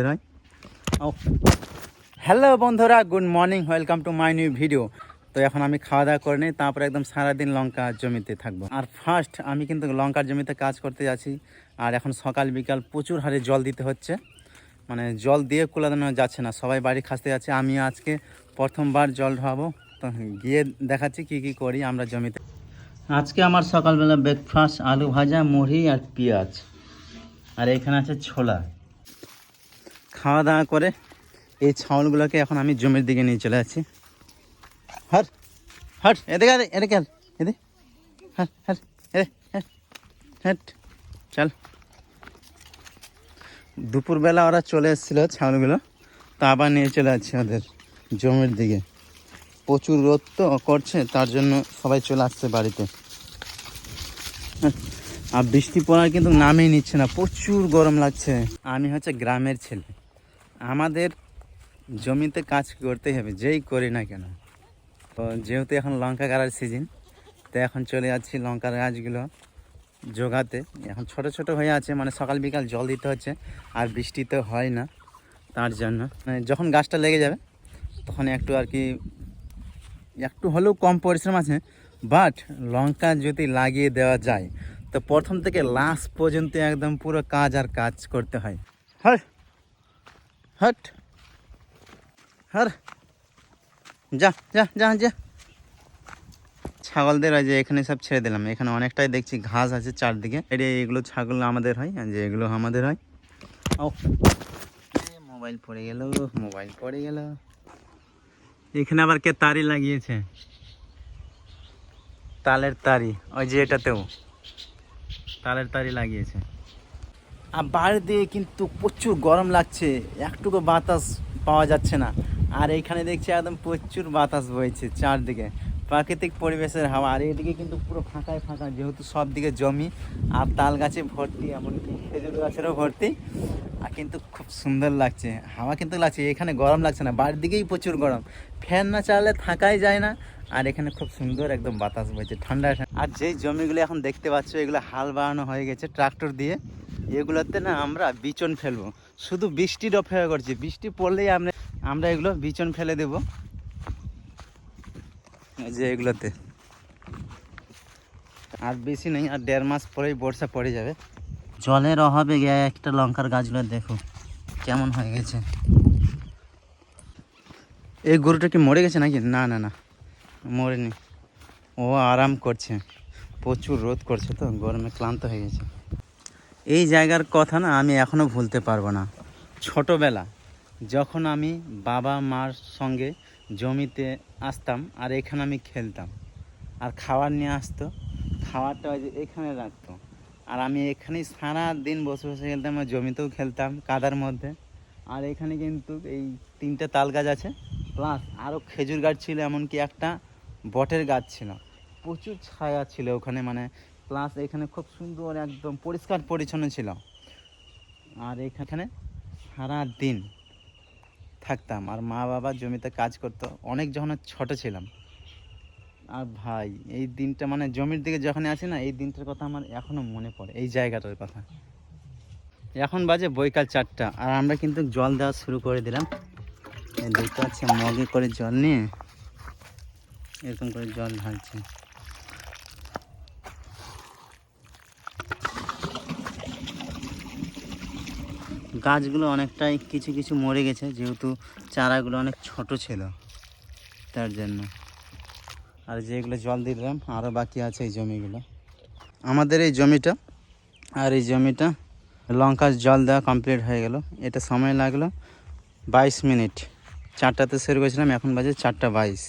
ওদের হয় হ্যালো বন্ধুরা good morning welcome to my new video তো এখন আমি খাওয়া দাওয়া করে নিই, তারপরে একদম সারাদিন লঙ্কা জমিতে থাকব। আর ফার্স্ট আমি কিন্তু লঙ্কার জমিতে কাজ করতে যাচ্ছি। আর এখন সকাল, বিকাল প্রচুর হারে জল দিতে হচ্ছে। মানে জল দিয়ে কুলানো যাচ্ছে না, সবাই বাড়ি খাসতে যাচ্ছে। আমি আজকে প্রথমবার জল ঢাবো তো গিয়ে দেখাচ্ছি কি কি করি আমরা জমিতে। আজকে আমার সকালবেলা ব্রেকফাস্ট আলু ভাজা, মুড়ি আর পেঁয়াজ। আর এখানে আছে ছোলা। খাওয়া দাওয়া করে এই ছাউলগুলোকে এখন আমি জমির দিকে নিয়ে চলে যাচ্ছি। হট হট এদিকে আরে, এদিকে আরে, এদিকে হট হট এ হট চল। দুপুরবেলা ওরা চলে এসেছিল ছাউলগুলো তা আবার নিয়ে চলে যাচ্ছে ওদের জমির দিকে। প্রচুর রোদ তো করছে তার জন্য সবাই চলে আসছে বাড়িতে। হ্যাঁ, আর বৃষ্টি পড়ার কিন্তু নামেই নিচ্ছে না প্রচুর গরম লাগছে। আমি হচ্ছে গ্রামের ছেলে। আমাদের জমিতে কাজ করতেই হবে, যেই করি না কেন। তো যেহেতু এখন লঙ্কা গাড়ার সিজন তো এখন চলে যাচ্ছি লঙ্কার গাছগুলো জোগাতে। এখন ছোট ছোট হয়ে আছে মানে সকাল বিকাল জল দিতে হচ্ছে, আর বৃষ্টি তো হয় না তার জন্য। মানে যখন গাছটা লেগে যাবে, তখন একটু আর কি, একটু হলেও কম পরিশ্রম আছে বাট লঙ্কা যদি লাগিয়ে দেওয়া যায়, তো প্রথম থেকে লাস্ট পর্যন্ত একদম পুরো কাজ আর কাজ করতে হয়। হট হট হর যা যা যা যা ছাগলদের যে এখানে সব ছেড়ে দিলাম। এখানে অনেকটাই দেখছি ঘাস আছে চারদিকে। এটা এগুলো ছাগল আমাদের হয় যে এগুলো আমাদের হয়। ও। মোবাইল পড়ে গেল, মোবাইল পড়ে গেল। এখানে আবার কে তারি লাগিয়েছে? তালের তারি, ওই যে এটাতেও। তালের তারি লাগিয়েছে। আর বাইরে দিয়ে কিন্তু প্রচুর গরম লাগছে। একটুকু বাতাস পাওয়া যাচ্ছে না। আর এখানে দেখছি একদম প্রচুর বাতাস বইছে চারদিকে। প্রাকৃতিক পরিবেশের হাওয়া। আর এদিকে কিন্তু পুরো ফাঁকায় ফাঁকা যেহেতু সব দিকে জমি আর তাল গাছে ভর্তি, এমনকি খেজুর গাছেরও ভর্তি। আর কিন্তু খুব সুন্দর লাগছে। হাওয়া কিন্তু লাগছে, এখানে গরম লাগছে না, বাড়ির দিকেই প্রচুর গরম। ফ্যান না চালালে থাকাই যায় না। আর এখানে খুব সুন্দর একদম বাতাস বইছে ঠান্ডা। আর যেই জমিগুলো এখন দেখতে পাচ্ছ, এগুলো হাল বাড়ানো হয়ে গেছে ট্রাক্টর দিয়ে। এগুলোতে না আমরা বিচন ফেলব। শুধু বৃষ্টির অপেক্ষা করছি। বৃষ্টি পড়লেই আমরা আমরা এগুলো বিচন ফেলে দেব। যে এগুলোতে। আর বেশি নেই, আর দেড় মাস পরেই বর্ষা পড়ে যাবে। জলের অভাবে গিয়ে একটা লঙ্কার গাছগুলো দেখো, কেমন হয়ে গেছে। এই গরুটা কি মরে গেছে নাকি? না না না, মরেনি। ও আরাম করছে। প্রচুর রোদ করছে তো, গরমে ক্লান্ত হয়ে গেছে। এই জায়গার কথা না আমি এখনও ভুলতে পারব না। ছোটোবেলা যখন আমি বাবা মার সঙ্গে জমিতে আসতাম আর এখানে আমি খেলতাম, আর খাবার নিয়ে আসতো, খাবারটা যে এখানে রাখতো। আর আমি এখানেই সারা দিন বসে বসে খেলতাম, আর জমিতেও খেলতাম কাদার মধ্যে। আর এখানে কিন্তু এই তিনটে তাল গাছ আছে প্লাস আরও খেজুর গাছ ছিল, এমনকি একটা বটের গাছ ছিল। প্রচুর ছায়া ছিল ওখানে মানে প্লাস এখানে খুব সুন্দর একদম পরিষ্কার পরিচ্ছন্ন ছিল। আর এখানে সারা দিন থাকতাম। আর মা বাবা জমিতে কাজ করতো। অনেক যখন ছোট ছিলাম। আর ভাই, এই দিনটা মানে জমির দিকে যখন আসি না, এই দিনটার কথা আমার এখনও মনে পড়ে। এই জায়গাটার কথা। এখন বাজে বৈকাল চারটা। আর আমরা কিন্তু জল দেওয়া শুরু করে দিলাম। দেখতে পাচ্ছি মগে করে জল নিয়ে এরকম করে জল ঢালছে। গাছগুলো অনেকটাই কিছু কিছু মরে গেছে, যেহেতু চারাগুলো অনেক ছোট ছিল তার জন্য। আর যেগুলো জল দিলাম আরও বাকি আছে এই জমিগুলো। আমাদের এই জমিটা, আর এই জমিটা লঙ্কার জল দেওয়া কমপ্লিট হয়ে গেল। এটা সময় লাগল বাইশ মিনিট। চারটাতে শুরু করেছিলাম এখন বাজে চারটা বাইশ।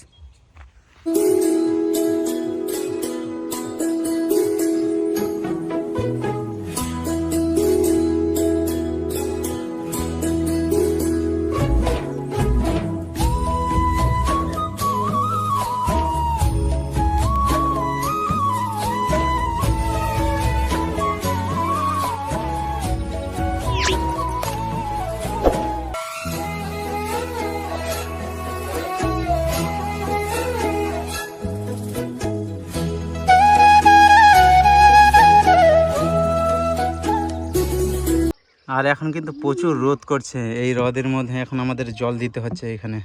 আর এখন কিন্তু প্রচুর রোদ করছে। এই রোদের মধ্যে এখন আমাদের জল দিতে হচ্ছে এখানে।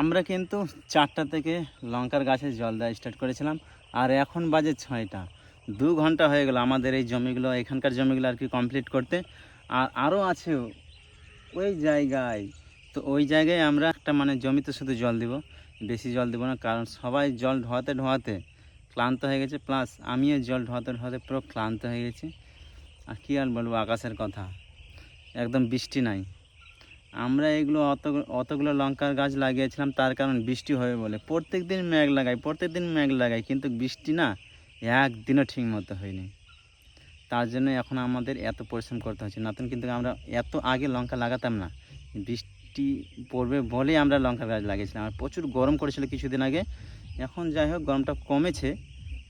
আমরা কিন্তু চারটা থেকে লঙ্কার গাছে জল দেওয়া স্টার্ট করেছিলাম, আর এখন বাজে ছয়টা। দু ঘণ্টা হয়ে গেল আমাদের এই জমিগুলো, এখানকার জমিগুলো আর কি কমপ্লিট করতে। আর আরও আছে ওই জায়গায়। তো ওই জায়গায় আমরা একটা মানে জমিতে শুধু জল দিব, বেশি জল দিব না, কারণ সবাই জল ঢোয়াতে ঢোয়াতে ক্লান্ত হয়ে গেছে। প্লাস আমিও জল ঢোয়াতে ঢোয়াতে পুরো ক্লান্ত হয়ে গেছি। আর কী আর বলব আকাশের কথা? একদম বৃষ্টি নাই। আমরা এগুলো অত, অতগুলো লঙ্কার গাছ লাগিয়েছিলাম, তার কারণ বৃষ্টি হবে বলে। প্রত্যেক দিন মেঘ লাগাই প্রত্যেক দিন মেঘ লাগাই, কিন্তু বৃষ্টি না একদিনও ঠিক মতো হয়নি। তার জন্য এখন আমাদের এত পরিশ্রম করতে হচ্ছে। নতুন কিন্তু আমরা এত আগে লঙ্কা লাগাতাম না। বৃষ্টি পড়বে বলেই আমরা লঙ্কা গাছ লাগিয়েছিলাম। আর প্রচুর গরম করেছিল কিছুদিন আগে। এখন যাই হোক, গরমটা কমেছে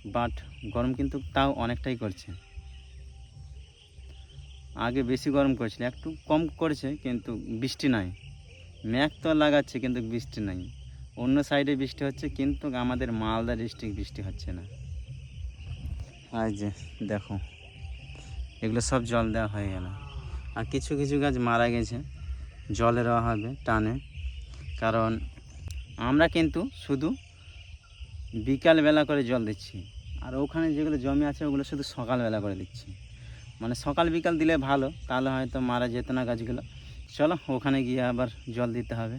বাট গরম কিন্তু তাও অনেকটাই করছে। আগে বেশি গরম করেছিল, একটু কম করেছে কিন্তু বৃষ্টি নাই। ম্যাঘ তো লাগাচ্ছে কিন্তু বৃষ্টি নাই। অন্য সাইডে বৃষ্টি হচ্ছে কিন্তু আমাদের মালদা ডিস্ট্রিক্ট বৃষ্টি হচ্ছে না। আর যে, দেখো, এগুলো সব জল দেওয়া হয়ে গেল। আর কিছু কিছু গাছ মারা গেছে জলে জলের অভাবে, টানে। কারণ আমরা কিন্তু শুধু বিকালবেলা করে জল দিচ্ছি। আর ওখানে যেগুলো জমি আছে, ওগুলো শুধু সকালবেলা করে দিচ্ছি। মানে সকাল বিকাল দিলে ভালো, তাহলে হয়তো মারা যেত না গাছগুলো। চলো, ওখানে গিয়ে আবার জল দিতে হবে।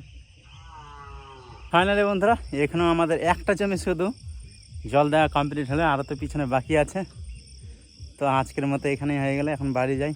ফাইনালি বন্ধুরা, এখানেও আমাদের একটা জমি শুধু। জল দেওয়া কমপ্লিট হলে আরও তো পিছনে বাকি আছে। তো আজকের মতো এখানেই হয়ে গেলে, এখন বাড়ি যাই।